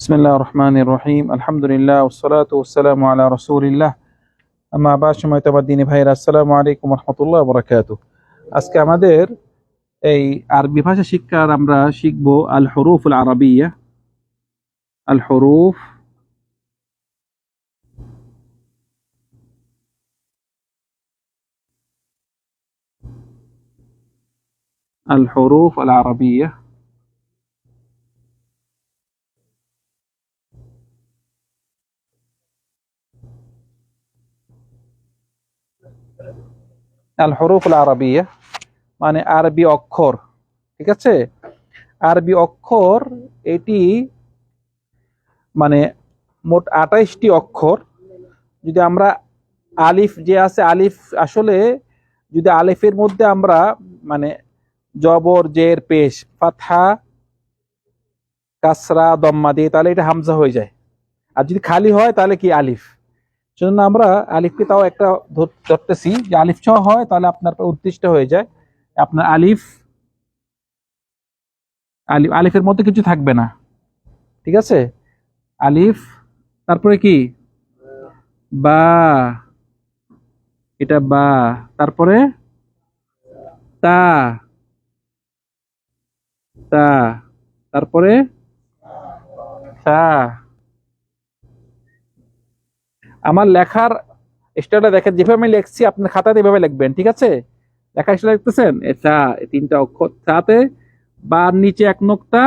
بسم الله الرحمن الرحيم الحمد لله والصلاة والسلام على رسول الله أما بعد সময় দিনী ভাইরা আসসালামু আলাইকুম রহমতুল্লাহ বরাকাতু আজকে আমাদের এই আরবি ভাষা শিক্ষার আমরা শিখবো আল হরুফ আল আরবিয়া আল হরুফ الحروف العربية আল হরুফুল আরবিয়া মানে আরবি অক্ষর, ঠিক আছে? আরবি অক্ষর এটি মানে মোট আঠাইশটি অক্ষর। যদি আমরা আলিফ, যে আছে আলিফ, আসলে যদি আলিফের মধ্যে আমরা মানে জবর, জের, পেশ ফাথা কাসরা, দম্মা দিয়ে তাহলে এটা হামজা হয়ে যায়। আর যদি খালি হয় তাহলে কি আলিফ? সেজন্য আমরা আলিফকে তাও একটা ধরতেছি যে আলিফ ছ হয়, তাহলে আপনার উদ্দিষ্ট হয়ে যায়। আপনার আলিফ আলিফ, আলিফের মধ্যে কিছু থাকবে না। ঠিক আছে? আলিফ, তারপরে কি? বা, এটা বা, তারপরে তা তা, তারপরে তা। আমার লেখার স্টাইলটা দেখেন, যেভাবে আমি লিখছি আপনার খাতাতে এভাবে লিখবেন, ঠিক আছে? লেখা স্টাইল লিখতেছেন এ চা এই তিনটা অক্ষর চাতে বার নিচে এক নক্তা,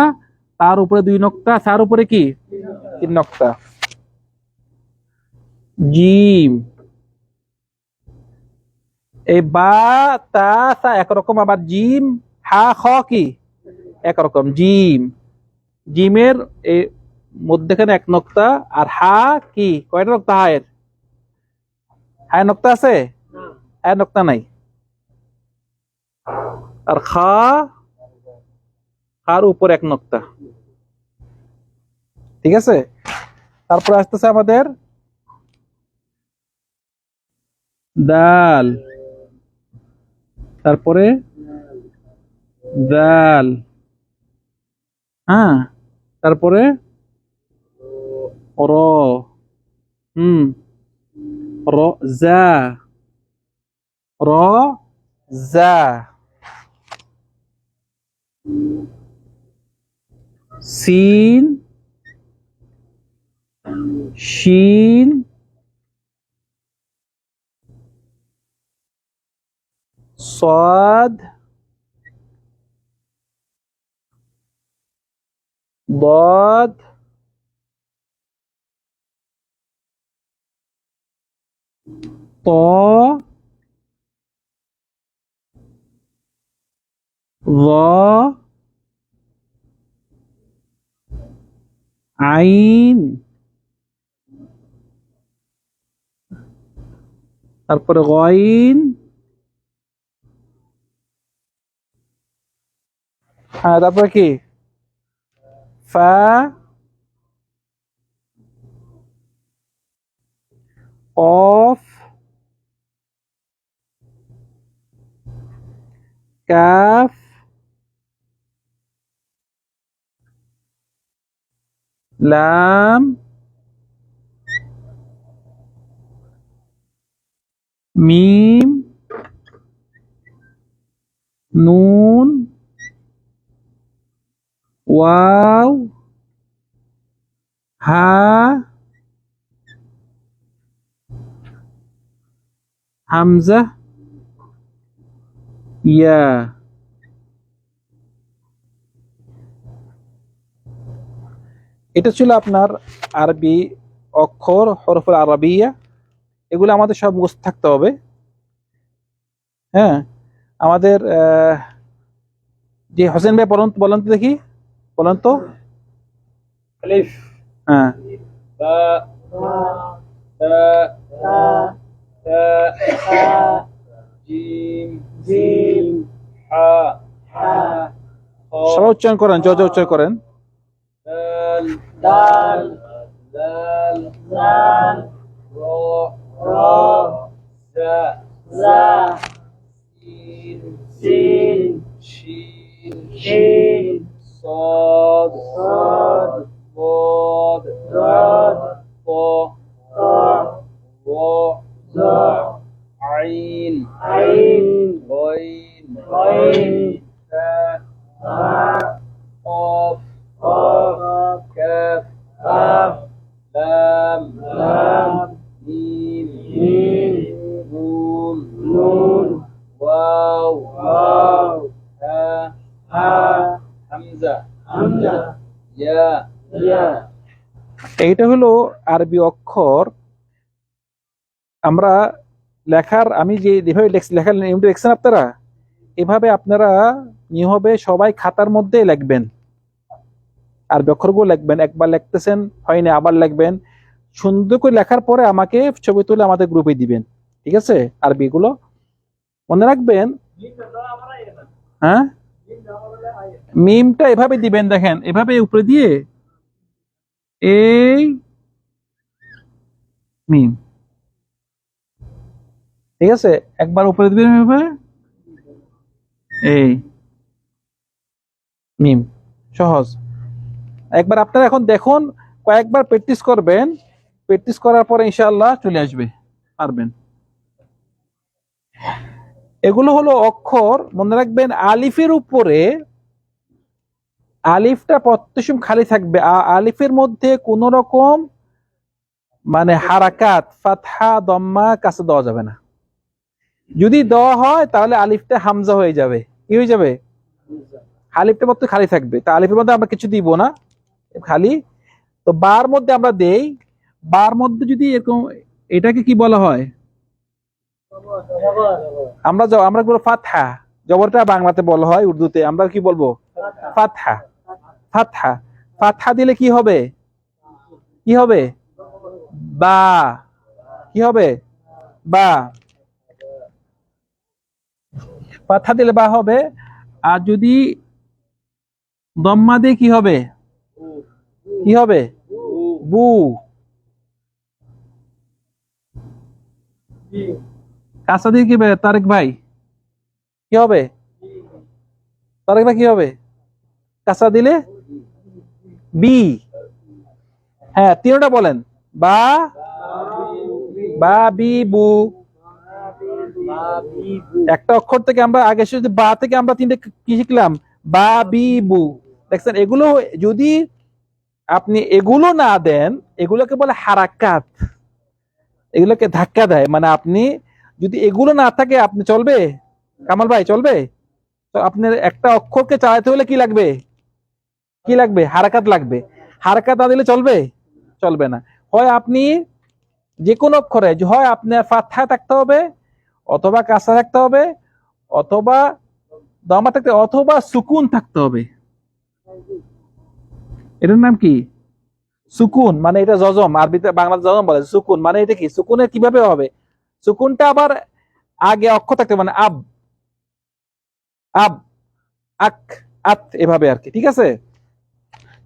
তার উপরে দুই নক্তা, তার উপরে কি? তিন নক্তা। জিম। এই বা, তা তা একরকম আবার জিম, হা, খ, কি? একরকম জিম। জিমের মধ্যেখানে এক নক্তা আর হা কি? কয়টা নক্তা হায়ের হায় নক্তা আছে? হায় নক্তা নাই। আর খা? খার উপর এক নক্তা। ঠিক আছে? তারপরে আসতেছে আমাদের দাল। তারপরে দাল। হ্যাঁ তারপরে را م را زا را زا سين شين. صاد. ضاد. The, the, ain, terpergoin. Ah, ada apa lagi? Fa, of. কাফ লাম মিম নুন ওয়াও হা হামজা ইয়া এটা ছিল আপনার আরবি অক্ষর হরফুল আরবিয়া এগুলো আমাদের সব মুখস্থ থাকতে হবে হ্যাঁ আমাদের যে হোসেন ভাই বলন্ত বলন্ত দেখি বলন্ত হ্যাঁ জিম জিম উচ্চারণ করেন যজা উচ্চারণ করেন দাল দাল লাল র র সা সা সিন সিন শিন শিন صاد صاد ضاد ضاد طاء طاء ظاء ظاء عين عين غين غين تاء تاء এইটা হলো আরবি অক্ষর। আমরা লেখার আমি যে যেভাবে লেখ- লেখার নিয়মটা দেখছেন আপনারা এভাবে আপনারা নিয়মভাবে সবাই খাতার মধ্যে লিখবেন। আরবি অক্ষরগুলো লিখবেন একবার লিখতেছেন হয়নি আবার লিখবেন। সুন্দর করে লেখার পরে আমাকে ছবি তুলে আমাদের গ্রুপে দিবেন ঠিক আছে? আরবিগুলো মনে রাখবেন? হ্যাঁ? মিমটা এভাবে দিবেন, দেখেন, এভাবে উপরে দিয়ে এই মিম। ঠিক আছে? একবার উপরে দিবেন এভাবে, এই মিম, সহজ। একবার আপনারা এখন দেখুন, কয়েকবার প্র্যাকটিস করবেন প্র্যাকটিস করার পরে ইনশাআল্লাহ চলে আসবে, পারবেন। এগুলো হলো অক্ষর, মনে রাখবেন আলিফের উপরে আলিফটা প্রত্যেক খালি থাকবে। আলিফের মধ্যে কোন রকম মানে হারাকাত, ফাতহা, দম্মা কাছে দেওয়া যাবে না। যদি দেওয়া হয়, তাহলে আলিফটা হামজা হয়ে যাবে। কি হয়ে যাবে? আলিফটা মধ্যে খালি থাকবে। তা আলিফের মধ্যে আমরা কিছু দিব না, খালি। তো বার মধ্যে আমরা দেই। বার মধ্যে যদি এরকম, এটাকে কি বলা হয়? আমরা আমরা বলব ফাতহা? জবরটা বাংলাতে বলা হয় উর্দুতে। আমরা কি বলব? ফাতহা। ফাতহা। ফাতহা দিলে কি হবে? কি হবে? বা। কি হবে? বা। ফাতহা দিলে বা হবে। আর যদি দম্মা দিয়ে কি হবে? কি হবে? বু। কাঁচা দিয়ে কি তারেক ভাই। কি হবে? তারেক ভাই, কি হবে? কাঁচা দিলে? বি। হ্যাঁ তিনটা বলেন। বা। বা, বি, বু। একটা অক্ষর থেকে আমরা আগে বা থেকে আমরা তিনটে কি শিখলাম? বা, বি, বু। দেখছেন, এগুলো যদি আপনি এগুলো না দেন, এগুলোকে বলে হারাকাত। এগুলোকে ধাক্কা দেয়। মানে আপনি যদি এগুলো না থাকে, আপনি চলবে? কামাল ভাই, চলবে? তো আপনার একটা অক্ষরকে চালাতে হলে কি লাগবে? কি লাগবে? হারাকাত লাগবে। হারাকাত না দিলে চলবে? চলবে না। হয় আপনি যে কোনো অক্ষরে হয় আপনার ফাথা থাকতে হবে, অথবা কাঁচা থাকতে হবে, অথবা দমা থাকতে, অথবা সুকুন থাকতে হবে। এটার নাম কি? সুকুন মানে এটা জজম আরবিতে বাংলাতে জজম বলে। সুকুন মানে এটা কি? সুকুনের কীভাবে হবে? সুকুনটা আবার আগে অক্ষ থাকতে মানে আব আব, আক, আত এভাবে আর কি, ঠিক আছে?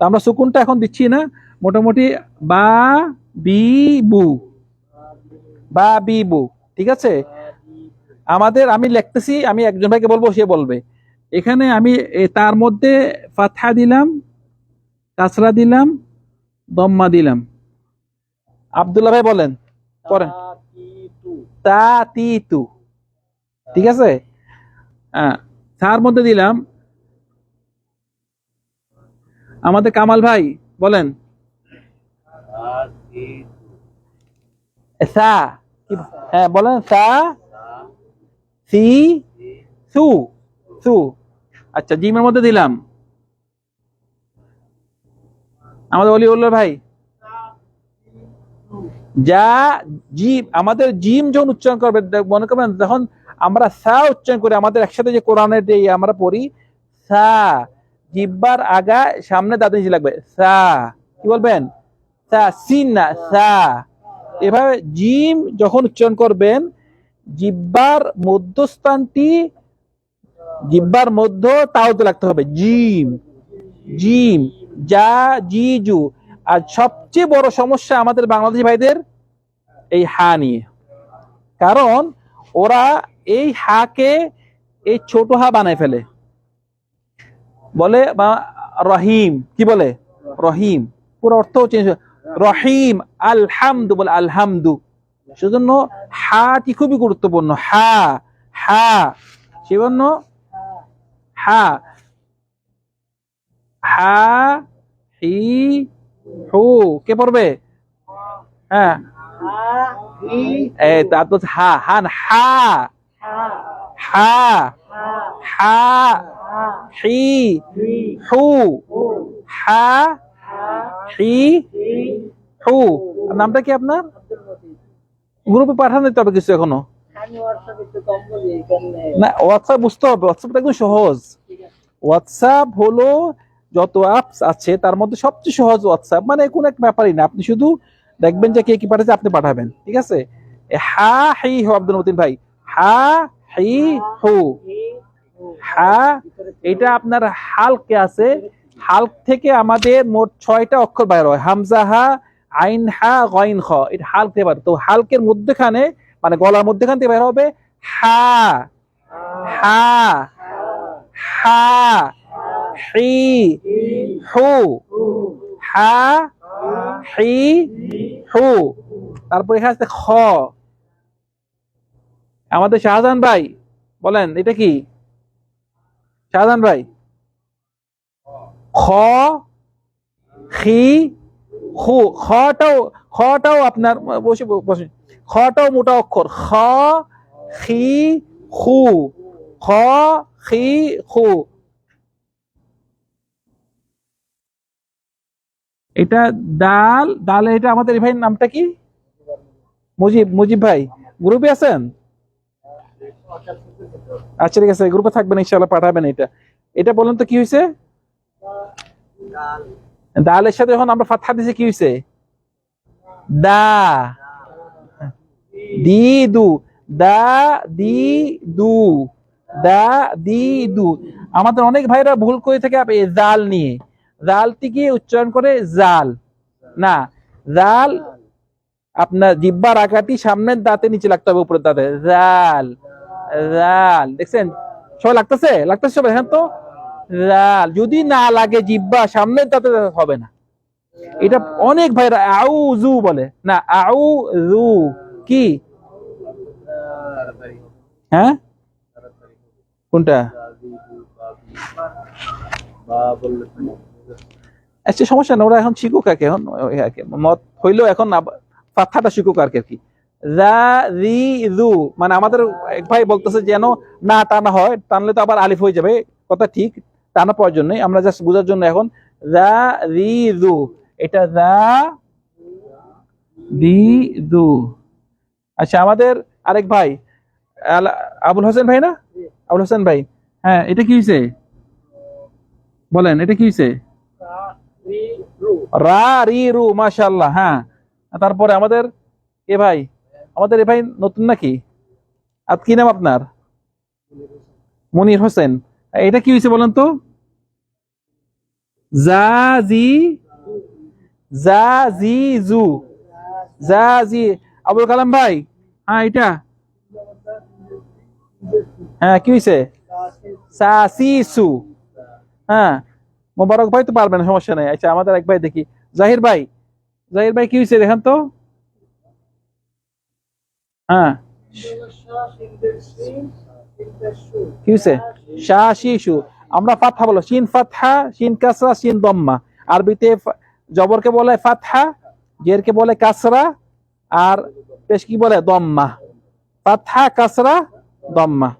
তো আমরা সুকুনটা এখন দিচ্ছি না। মোটামুটি বা, বি, বু। বা, বি, বু, ঠিক আছে? আমাদের, আমি লিখতেছি, আমি একজন ভাইকে বলব, সে বলবে। এখানে আমি তার মধ্যে ফাথা দিলাম, কাসরা দিলাম, দম্মা দিলাম। আব্দুল্লাহ ভাই বলেন পরে তা তি ঠিক আছে? হ্যাঁ তার মধ্যে দিলাম আমাদের কামাল ভাই, বলেন। সা হ্যাঁ বলেন, সা, সি আচ্ছা জিমের মধ্যে দিলাম। আমাদের অলি উল্লাহ ভাই। যা জিম আমাদের জিম যখন উচ্চারণ করবে মনে করবেন যখন আমরা সা উচ্চারণ করি। আমাদের একসাথে যে কোরআনের যে ইয়ে আমরা পড়ি, সা, জিব্বার আগা, সামনে দাঁত নিচে লাগবে, সা। কি বলবেন? সা, সিন না, সা। এভাবে জিম যখন উচ্চারণ করবেন, জিব্বার মধ্যস্থানটি, জিব্বার মধ্য তাওতে লাগতে হবে। জিম জিম যা জি জু আর সবচেয়ে বড় সমস্যা আমাদের বাংলাদেশি ভাইদের এই হা নিয়ে। কারণ ওরা এই হাকে এই ছোট হা বানায় ফেলে। বলে বা রহিম, কি বলে? রহিম। পুরো অর্থ চেঞ্জ রহিম, আলহামদু বলে আলহামদু। সেজন্য হাটি খুবই গুরুত্বপূর্ণ। হা হা। সেজন্য হা হা, হি কে পড়বে? হ্যাঁ। এই তার হা হান হা। হা হা, হি, হু, হা, হি, হু। নামটা কি আপনার? গ্রুপে পাঠানো দিতে হবে কিছু এখনও? না হোয়াটসঅ্যাপ বুঝতে হবে হোয়াটসঅ্যাপটা একদম সহজ। হোয়াটসঅ্যাপ হলো যত অ্যাপস আছে, তার মধ্যে সবচেয়ে সহজ হোয়াটসঅ্যাপ মানে কোনো এক ব্যাপারই না। আপনি শুধু দেখবেন যে কে কি পাঠাচ্ছে, আপনি পাঠাবেন, ঠিক আছে? হা হি হো, আব্দুল মতিন ভাই। হা হি হু। হা, এটা আপনার হালকে আছে। হালক থেকে আমাদের মোট ছয়টা অক্ষর বাইর হয়। হামজা হা, আইন হা, গইন খ। এটা হালক থেকে বাইর তো হালকের মধ্যখানে মানে গলার মধ্যখান থেকে বের হবে হা। হা। হা। হি হু। হা হি হু। তারপর এখানে আছে খ। আমাদের শাহজাহান ভাই, বলেন, এটা কি? শাহজাহান ভাই। খ খি হু। খটাও খটাও আপনার, বসে বসে। খটাও মোটা অক্ষর। খ খি খু খ খি খু এটা ডাল ডাল এটা আমাদের ভাইয়ের নামটা কি? মুজিব মুজিব ভাই। গ্রুপে আছেন? আচ্ছা ঠিক আছে, গ্রুপে থাকবেন ইনশাল্লাহ পাঠাবেন এটা। এটা বলেন তো কি হয়েছে ডালের সাথে যখন আমরা ফাতহা দিছি, কি হয়েছে দা। দি দু দা দি দু দা দি দু আমাদের অনেক ভাইরা ভুল করে থাকে জাল নিয়ে। জালটিকে উচ্চারণ করে জাল। না, জাল আপনার জিব্বার আকারটি সামনের দাঁতে নিচে লাগতে হবে, উপরের দাঁতে। জাল জাল, দেখছেন? সবাই লাগতেছে? লাগতেছে সবাই হ্যাঁ তো? জাল, যদি না লাগে জিব্বা সামনের দাঁতে হবে না। এটা অনেক ভাইরা আউ জু বলে। না আউ জু কি? হ্যাঁ? কোনটা? আচ্ছা সমস্যা না, ওরা এখন শিখুক আর কি এখন মত হইলেও এখন ফাথাটা শিখুক আর কি। রি মানে আমাদের এক ভাই বলতেছে যেন না টানা হয়, টানলে তো আবার আলিফ হয়ে যাবে, কথা ঠিক, টানা প্রয়োজন নেই, আমরা জাস্ট বোঝার জন্য এখন জা রি জু, এটা রি জু। আচ্ছা আমাদের আরেক ভাই আবুল হোসেন ভাই না? আবুল হোসেন ভাই হ্যাঁ এটা কি হয়েছে বলেন, এটা কি হয়েছে রা রি রু মাশাল্লাহ হ্যাঁ। তারপরে আমাদের এ ভাই, আমাদের এ ভাই নতুন নাকি? আর কি নাম আপনার? মনির হোসেন। এটা কি হয়েছে বলেন তো? জাজি জাজি জু জাজি। আবুল কালাম ভাই হ্যাঁ এটা। হ্যাঁ কি হয়েছে? সাসিসু হ্যাঁ। মোবারক ভাই তো পারবেন সমস্যা নাই। আচ্ছা আমাদের এক ভাই দেখি। জাহির ভাই জাহির ভাই কি হয়েছে দেখেন তো? হ্যাঁ। কি হয়েছে? শাহ শিশু আমরা ফাতহা বলো। শিন ফাতহা, শিন কাসরা, শিন দম্মা। আরবিতে জবরকে বলে ফাতহা, জেরকে বলে কাসরা, আর পেশ কি বলে? দম্মা। ফাতহা, কাসরা, দম্মা।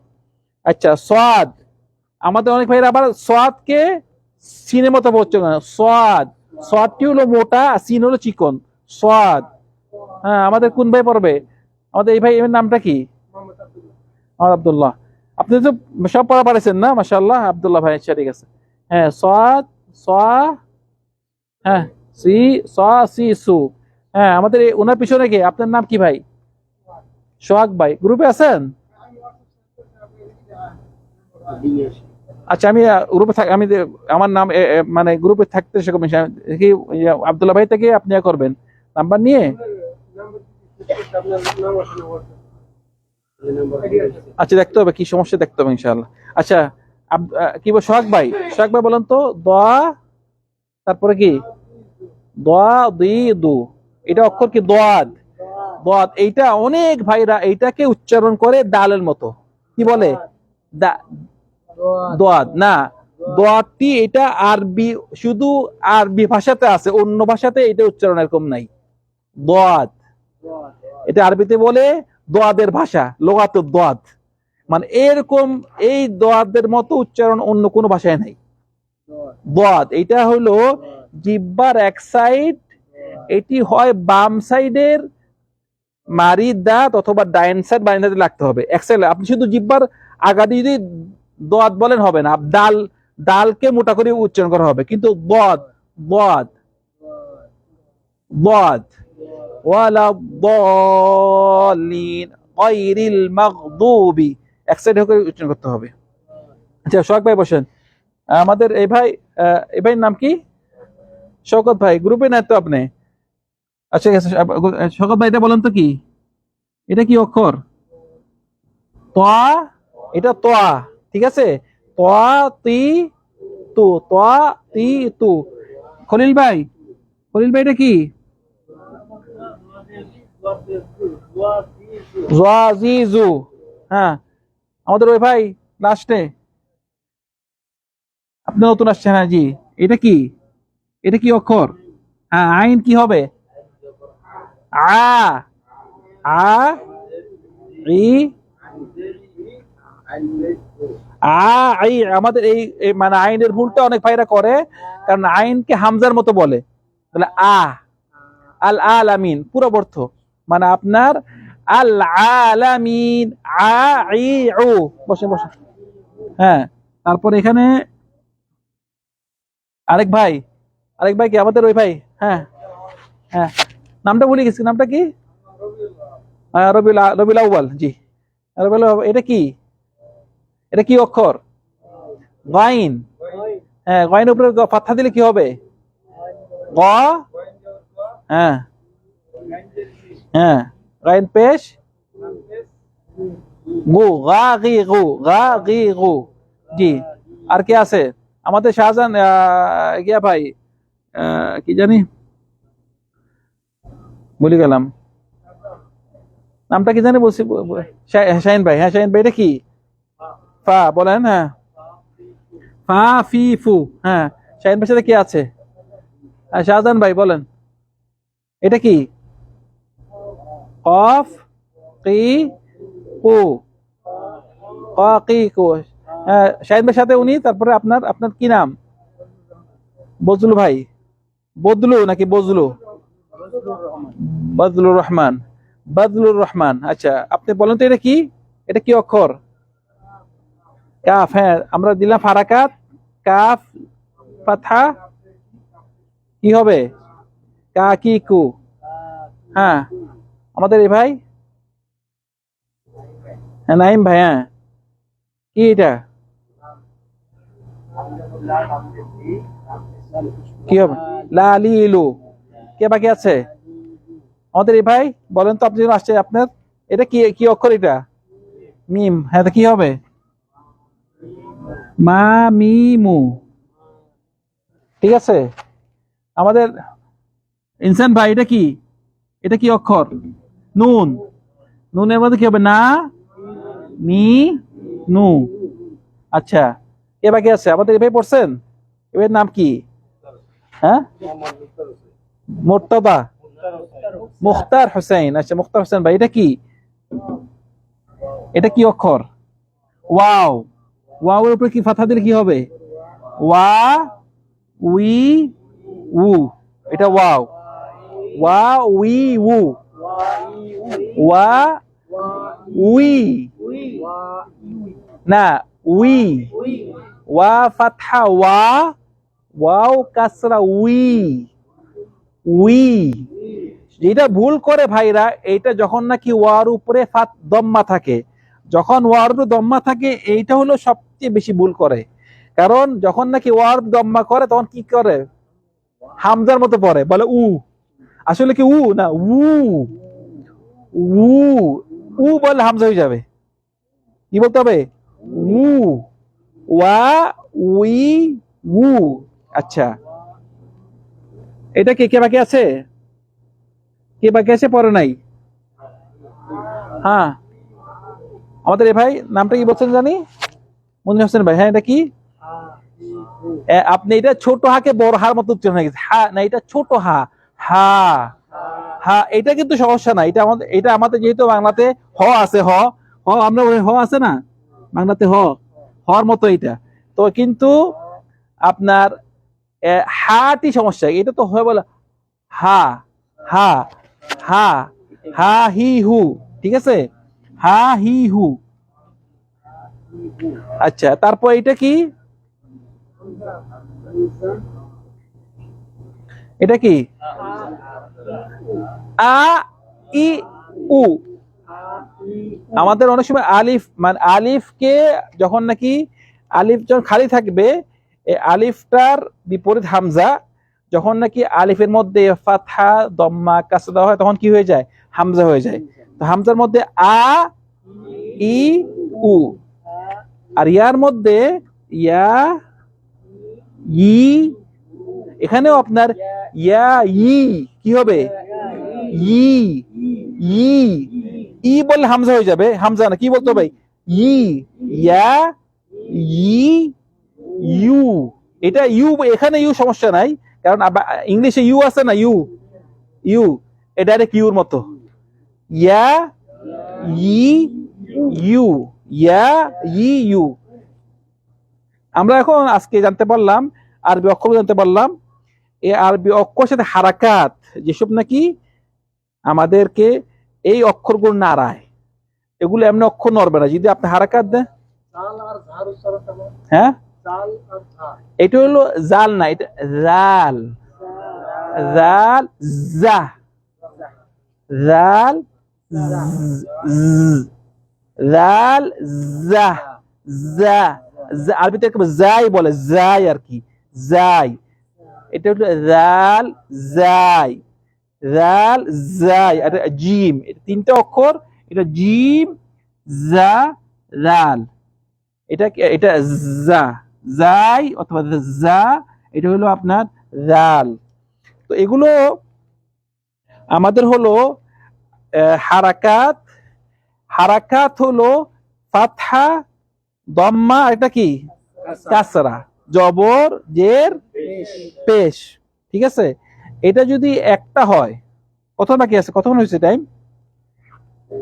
আচ্ছা সোয়াদ। আমাদের অনেক ভাইরা আবার সোয়াদকে সিনের মতো বলছে না সোয়াদ। সোয়াদটি হলো? মোটা, আর সিন হলো চিকন। সোয়াদ। হ্যাঁ আমাদের কোন ভাই পড়বে? আমাদের এই ভাই, এর নামটা কি? আমার আব্দুল্লাহ। আপনি তো সব পড়া পারেছেন না? মাশাআল্লাহ, আব্দুল্লাহ ভাই আচ্ছা ঠিক আছে। হ্যাঁ সোয়াদ, সোয়া হ্যাঁ সি, সোয়া, সি, সু। হ্যাঁ আমাদের ওনার পিছনে কে? আপনার নাম কি ভাই? সোহাগ ভাই। গ্রুপে আছেন? আচ্ছা আমি গ্রুপে থাক, আমি আমার নাম মানে গ্রুপে থাকতে সেরকম কি আব্দুল্লাহ ভাই থেকে আপনি করবেন। নাম্বার নিয়ে? আচ্ছা দেখতে হবে, কি সমস্যা দেখতে হবে ইনশাআল্লাহ। আচ্ছা কি বল, সোহাগ ভাই? সোহাগ ভাই বলেন তো দোয়া তারপরে কি? দোয়া দুই দু। এটা অক্ষর কি? দোয়াদ। দোয়াদ, এইটা অনেক ভাইরা এইটাকে উচ্চারণ করে দালের মতো। কি বলে? দা দোয়াদ না দোয়াতটি এটা আরবি শুধু আরবি ভাষাতে আছে অন্য ভাষাতে এটা উচ্চারণ এরকম নাই। দোয়াত। এটা আরবিতে বলে দোয়াদের ভাষা লোগাত দোয়াত। মানে এরকম এই দোয়াদের মতো উচ্চারণ অন্য কোনো ভাষায় নাই। দোয়াত। এটা হলো জিব্বার এক সাইড এটি হয় বাম সাইডের মারি দাঁত অথবা ডাইন সাইড বাইন দাঁতে লাগতে হবে। এক সাইড আপনি শুধু জিব্বার আগা দিয়ে যদি দোয়াত বলেন হবে না, ডাল, ডালকে মোটা করে উচ্চারণ করা হবে, কিন্তু বদ বদ বদ। ওয়ালা দলিন গায়রিল এক সাইড করে উচ্চারণ করতে হবে। আচ্ছা শোক ভাই বসেন। আমাদের এই ভাই এই ভাইয়ের নাম কি? শওকত ভাই, গ্রুপে নাই তো আপনি? আচ্ছা শওকত ভাই, এটা বলেন তো কি? এটা কি অক্ষর? তোয়া এটা তোয়া ঠিক আছে? তি, তু তি। তু খলিল ভাই খলিল ভাই এটা কি? জু হ্যাঁ আমাদের ওই ভাই, লাস্টে। আপনি নতুন আসছেন হ্যাঁ জি এটা কি? এটা কি অক্ষর? হ্যাঁ আইন কি হবে? আ আ, ই আ আই আমাদের এই এই মানে আইনের ভুলটা অনেক ভাইরা করে, কারণ আইনকে হামজার মতো বলে। তাহলে আ, আল আলামিন, পুরো অর্থ। মানে আপনার আল আলামিন, আ, ই, উ। বসে বসে হ্যাঁ তারপর এখানে আরেক ভাই আরেক ভাই কি আমাদের ওই ভাই? হ্যাঁ হ্যাঁ। নামটা ভুলে গেছি, নামটা কি? রবিউল রবিউল আউয়াল, জি। রবিউল এটা কি? এটা কি অক্ষর? গাইন হ্যাঁ গাইন উপরে ফাথা দিলে কি হবে? গ। হ্যাঁ। হ্যাঁ। গাইন পেশ। গু। গা, গি, গু। গা, গি, গু। জি। আর কে আছে? আমাদের শাহজাহান গিয়া ভাই কি জানি? ভুলে গেলাম। নামটা কি জানি বলছি? শাহিন ভাই। হ্যাঁ শাহিন ভাই, এটা কি? ফা, বলেন হ্যাঁ। ফা, ফি, ফু হ্যাঁ। শাহিন ভাইয়ের সাথে কে আছে? শাহজাহান ভাই, বলেন। এটা কি? কফ কি কু। ক কি কু। হ্যাঁ শাহিন ভাইয়ের সাথে উনি, তারপরে আপনার আপনার কি নাম? বজলু ভাই। বদলু নাকি বজলু বদলুর রহমান। বদলুর রহমান আচ্ছা। আপনি বলেন তো এটা কি? এটা কি অক্ষর? কাফ হ্যাঁ আমরা দিলাম ফারাকাত, কাফ পাথা কি হবে? কা কি হ্যাঁ আমাদের এই ভাই? হ্যাঁ নাইম ভাই হ্যাঁ। কি এটা? কি হবে? লালিলু। কে বাকি আছে? আমাদের এই ভাই? বলেন তো আপনি আসছে আপনার। এটা কি কি অক্ষর এটা? মিম। হ্যাঁ কি হবে? মা মিমু ঠিক আছে? আমাদের ইনসান ভাই, এটা কি? এটা কি অক্ষর? নুন। নুনের মধ্যে কি হবে? না মি নু। আচ্ছা এ বাকি আছে। আমাদের এ ভাই পড়ছেন? এবার নাম কি? হ্যাঁ? মোর্তবা মুখতার হোসেন। আচ্ছা মুখতার হোসেন ভাই, এটা কি? এটা কি অক্ষর? ওয়াও। ওয়াও এর উপরে কি ফাথা দিলে কি হবে? ওয়া, উই, উ। এটা ওয়াও। ওয়া, উই, উ। ওয়া, উই। না, উই। ওয়া ফাথা ওয়া। ওয়াও কাসরা, উই। উই। যেটা ভুল করে ভাইরা এইটা যখন নাকি ওয়ার উপরে ফাত, দম্মা থাকে যখন ওয়ার উপরে দম্মা থাকে, এইটা হলো সবচেয়ে বেশি ভুল করে। কারণ যখন নাকি ওয়ার দম্মা করে, তখন কি করে? হামজার মতো পড়ে, বলে উ। আসলে কি উ? না, উ। উ উ বলে হামজা হয়ে যাবে। কি বলতে হবে? উ, ওয়া, উই, উ। আচ্ছা। এটা কে কে বাকি আছে? কে বাকি আছে? পরে নাই। হ্যাঁ। আমাদের এ ভাই নামটা কি বলছেন জানি? মনির হোসেন ভাই হ্যাঁ এটা কি? আপনি এটা ছোট হাকে বড় হার মতো উচ্চারণ হয়ে গেছে। হা, না, এটা ছোট হা। হা। হা, এটা কিন্তু সমস্যা না। এটা আমাদের এটা আমাদের যেহেতু বাংলাতে হ আছে, হ। হ, আমরা হ আছে না? বাংলাতে হ। হর মতো এটা। তো কিন্তু আপনার হাটি সমস্যা। এটা তো হয় বলে, হা হা হা হা, হি, হু। ঠিক আছে? হা হি হু। আচ্ছা তারপর এটা কি? এটা কি? আ, ই, উ। আমাদের অনেক সময় আলিফ মানে আলিফকে যখন নাকি, আলিফ যখন খালি থাকবে আলিফটার বিপরীত হামজা, যখন নাকি আলিফের মধ্যে ফাথা দম্মা কাসা দেওয়া হয়, তখন কি হয়ে যায়? হামজা হয়ে যায়। হামজার মধ্যে আ, ই, উ। আর ইয়ার মধ্যে ইয়া, ই। এখানেও আপনার ইয়া, ই। কি হবে? ই ই। ই বললে হামজা হয়ে যাবে। হামজা না, কি বলতে হবে ই, ইয়া, ই, ইউ। এটা ইউ, এখানে ইউ সমস্যা নাই। কারণ ইংলিশে ইউ আছে না, ইউ। ইউ, এটা ইউর মতো। ইয়া ই ইউ ইয়া ই ইউ আমরা এখন আজকে জানতে পারলাম আরবি অক্ষর জানতে পারলাম এই আরবি অক্ষর সাথে হারাকাত যেসব নাকি আমাদেরকে এই অক্ষরগুলো নাড়ায় এগুলো এমনি অক্ষর নড়বে না। যদি আপনি হারাকাত দেন। হ্যাঁ? এটা হলো জাল না এটা জাল। জাল। জা জাল জাল জা জা আরবিতে যাই বলে যাই আর কি যাই এটা হলো জাল যাই জাল যাই আর জিম এটা তিনটা অক্ষর এটা জিম জা জাল এটা এটা জা যাই অথবা জা এটা হলো আপনার তো এগুলো আমাদের হলো হারাকাত হারাকাত হলো ফাতহা দম্মা এটা কি? কাসরা। জবর জের পেশ। ঠিক আছে? এটা যদি একটা হয় কত বাকি আছে? কতক্ষণ হয়েছে টাইম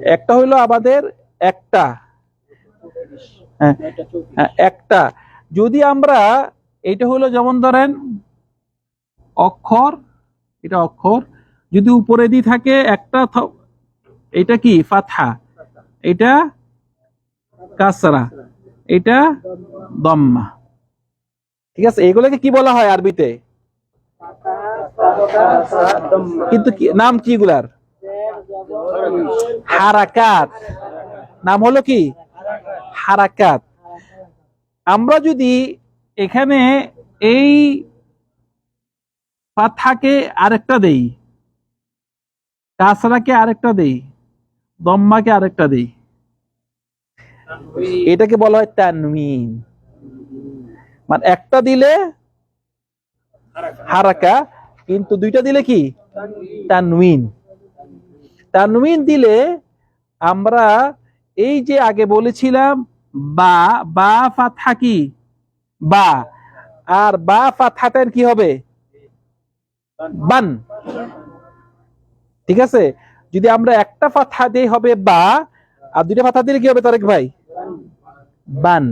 একটা হইল আমাদের একটা। হ্যাঁ হ্যাঁ, একটা। যদি আমরা এটা হলো যেমন ধরেন অক্ষর এটা অক্ষর। যদি উপরে দিয়ে থাকে একটা থ- এটা কি? ফাথা এটা কাসরা। এটা দম্মা। ঠিক আছে এগুলোকে কি বলা হয় আরবিতে? কিন্তু নাম কি এগুলার? হারাকাত। নাম হলো কি? হারাকাত। আমরা যদি এখানে এই পাথাকে আরেকটা দেই, কাসরাকে আরেকটা দেই দম্মাকে আরেকটা দেই। এটাকে বলা হয় তানমিন মানে একটা দিলে হারাকা, কিন্তু দুইটা দিলে কি? তানমিন তানমিন দিলে আমরা এই যে আগে বলেছিলাম, বা বা ফাথা কি? বা। আর বা ফাথাটার কি হবে? বান। ঠিক আছে? যদি আমরা একটা ফাথা দিই হবে বা, আর দুইটা ফাথা দিলে কি হবে তারেক ভাই? বান।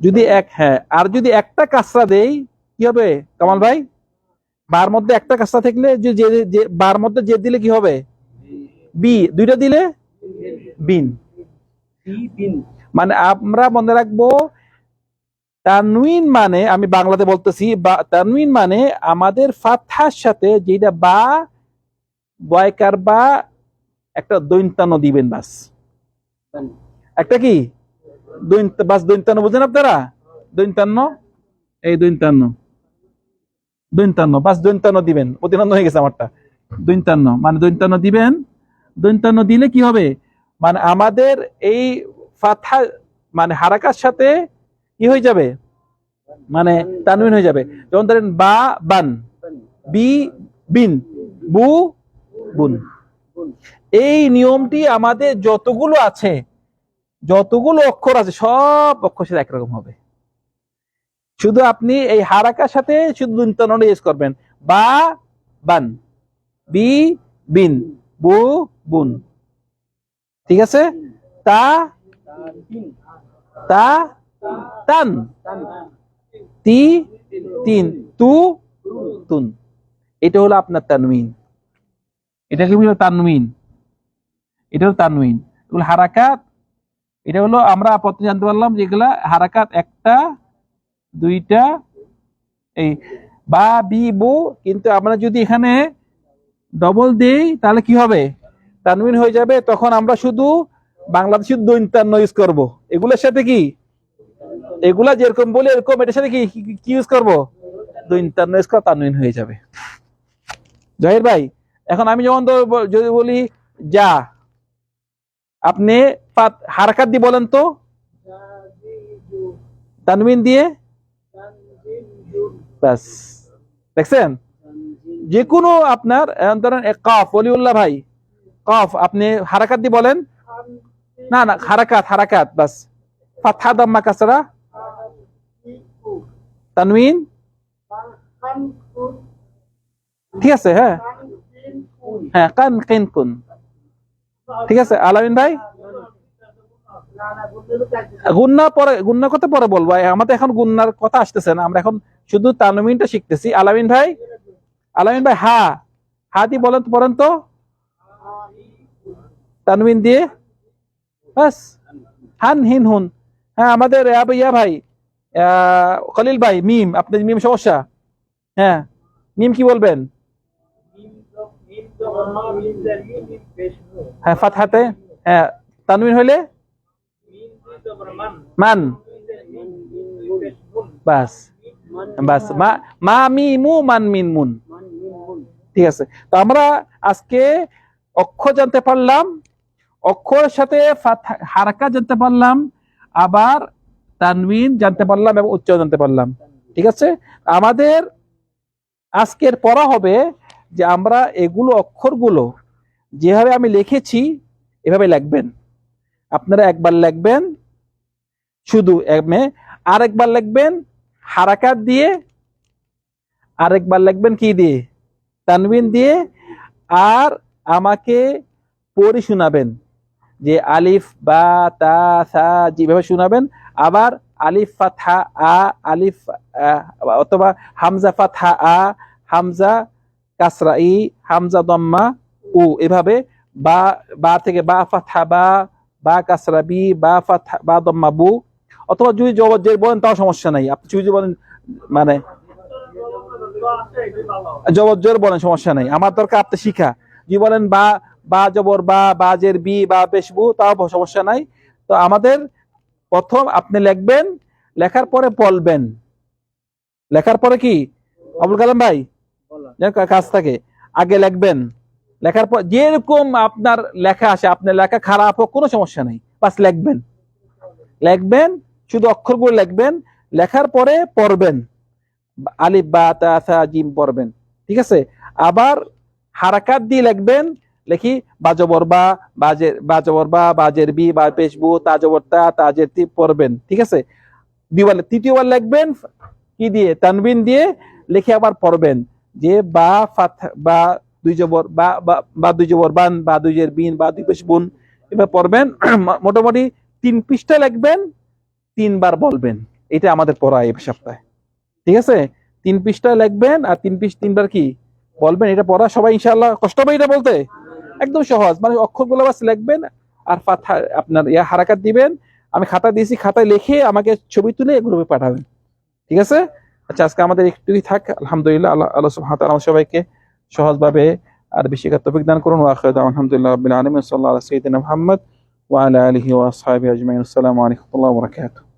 যদি এক হ্যাঁ আর যদি একটা কাসরা দেই, কি হবে কামাল ভাই? বার মধ্যে একটা কাসরা থাকলে যে বার মধ্যে যে দিলে কি হবে? বি, দুইটা দিলে? বিন। মানে আমরা মনে রাখব, তানউইন মানে আমি বাংলাতে বলতেছি, বা, তানউইন মানে আমাদের ফাথার সাথে যেটা বা বয়কার বা একটা দৈন্তান্ন দিবেন বাস। একটা কি? বাস দৈন্তান্ন বুঝেন আপনারা? দৈন্তান্ন এই দৈন্তান্ন দৈন্তান্ন বাস দৈন্তান্ন দিবেন। অতিনন্দ হয়ে গেছে আমারটা। দৈন্তান্ন মানে দৈন্তান্ন দিবেন। দৈন্তান্ন দিলে কি হবে? মানে আমাদের এই ফাথা মানে হারাকার সাথে কি হয়ে যাবে? মানে তানবিন হয়ে যাবে। যেমন ধরেন বা, বান। বি, বিন। বু বুন। এই নিয়মটি আমাদের যতগুলো আছে, যতগুলো অক্ষর আছে, সব অক্ষর সাথে একরকম হবে। শুধু আপনি এই হারাকার সাথে শুধু দন্তন ইউজ করবেন। বা, বান। বি, বিন। বু, বুন। ঠিক আছে? তা তা, তান। তি, তিন। তু, তুন। এটা হলো আপনার তানমিন। এটা কি হলো তানমিন এটা হলো তানমিন এগুলো হারাকাত। এটা হলো আমরা প্রথমে জানতে পারলাম যেগুলা হারাকাত একটা, দুইটা, এই বা, বি, বু, কিন্তু আমরা যদি এখানে ডবল দেই, তাহলে কি হবে? তানমিন হয়ে যাবে, তখন আমরা শুধু বাংলাদেশি দৈন্তান্ন ইউজ করব। এগুলোর সাথে কি? এগুলা যেরকম বলি এরকম, এটার সাথে কি- কি ইউজ করব? দৈন্তান্ন ইউজ করা তানমিন হয়ে যাবে। জহির ভাই এখন আমি যেমন যদি বলি, যা। আপনি হারকাত দিয়ে বলেন তো। তানমিন দিয়ে। ব্যাস। দেখছেন? যে কোনো আপনার ধরেন কফ, অলিউল্লাহ ভাই। কফ, আপনি হারাকাত দিয়ে বলেন। না না, হারাকাত হারাকাত বাস ফাতহা দাম্মা কাসরা। তানমিন ঠিক আছে হ্যাঁ। হ্যাঁ কান, কিন ঠিক আছে, আলামিন ভাই? গুন্না পরে গুন্নার কথা পরে বলব। আমাদের এখন গুন্নার কথা আসতেছে না, আমরা এখন শুধু শিখতেছি। আলামিন ভাই? আলামিন ভাই, হা হা বলেন তো তানমিন দিয়ে? বাস হান, হিন, হুন। হ্যাঁ আমাদের ইয়া ভাই- খলিল ভাই, মিম আপনার মিম সমস্যা? হ্যাঁ মিম কি বলবেন? হ্যাঁ ফাতহাতে হ্যাঁ তানমিন হইলে? মান। বাস। বাস। মা মা মি মান মিন মুন ঠিক আছে। তো আমরা আজকে অক্ষর জানতে পারলাম। অক্ষর সাথে হারাকা জানতে পারলাম। আবার তানবিন জানতে পারলাম এবং উচ্চ জানতে পারলাম। ঠিক আছে? আমাদের আজকের পড়া হবে যে আমরা এগুলো অক্ষরগুলো যেভাবে আমি লিখেছি, এভাবে লিখবেন। আপনারা একবার লিখবেন, শুধু এমে আরেকবার লিখবেন, হারাকাত দিয়ে, আরেকবার লিখবেন কি দিয়ে? তানবিন দিয়ে, আর আমাকে পড়ি শোনাবেন। যে আলিফ, বা, তা, সা, যেভাবে শোনাবেন, আবার আলিফ ফাথা আ, আলিফ অথবা হামজা ফাথা আ, হামজা কাসরা ই হামজা, দম্মা, উ, এভাবে বা বা থেকে বা ফাথা বা বা কাসরা, বি, বা ফাথা বা, দম্মা, বু। অথবা যদি জবর জের বলেন, তাও সমস্যা নাই। আপনি যদি বলেন মানে জবর জের বলেন, সমস্যা নাই। আমার দরকার আপনি শিখা। যদি বলেন বা বা জবর, বা বাজের বি, বা পেশবু তাও সমস্যা নাই। তো আমাদের প্রথম আপনি লিখবেন, লেখার পরে বলবেন। লেখার পরে কি? আবুল কালাম ভাই? কাজ থাকে আগে লিখবেন। লেখার পর যেরকম আপনার লেখা আসে, আপনার লেখা খারাপ হোক, কোনো সমস্যা নেই। বাস লিখবেন। লিখবেন, শুধু অক্ষরগুলো লিখবেন। লেখার পরে পড়বেন। আলিফ, বা, তা জিম পড়বেন। ঠিক আছে? আবার হারাকাত দিয়ে লিখবেন। লিখি বাজবর বা বাজের বাজবর বা, বাজের বি, বা পেশবু তাজবর তা, তাজের তি পড়বেন। ঠিক আছে? দুইবার, তৃতীয়বার লিখবেন। কি দিয়ে? তানবিন দিয়ে লিখে আবার পড়বেন। যে বা বা দুই জবর, বা দুই জবর বান, বা দুই জের বিন, বা দুই পেশ বুন, এবার পড়বেন মোটামুটি তিন পৃষ্ঠা লিখবেন, তিনবার বলবেন। এটা আমাদের পড়া এই সপ্তাহে। ঠিক আছে? তিন পৃষ্ঠা লিখবেন আর তিন পৃষ্ঠ, তিনবার কি? বলবেন, এটা পড়া সবাই ইনশাআল্লাহ কষ্ট হবে এটা বলতে? একদম সহজ। মানে অক্ষরগুলো বাস লিখবেন আর ফাথা, আপনার ইয়া হারাকাত দিবেন। আমি খাতা দিয়েছি, খাতায় লিখে আমাকে ছবি তুলে গ্রুপে পাঠাবেন। ঠিক আছে? আচ্ছা আজকে আমাদের একটুই থাক। আলহামদুলিল্লাহ, আল্লাহ আল্লাহ ওয়া তাআলা সবাইকে সহজভাবে আর বেশি তৌফিক দান করুন। আলহামদুলিল্লাহ রাব্বিল আলামিন। আলা সাইয়্যিদিনা মুহাম্মদ আলা আলিহি ওয়া আসহাবিহি আজমাইন। আসসালামু আলাইকুম ওয়া রাহমাতুল্লাহি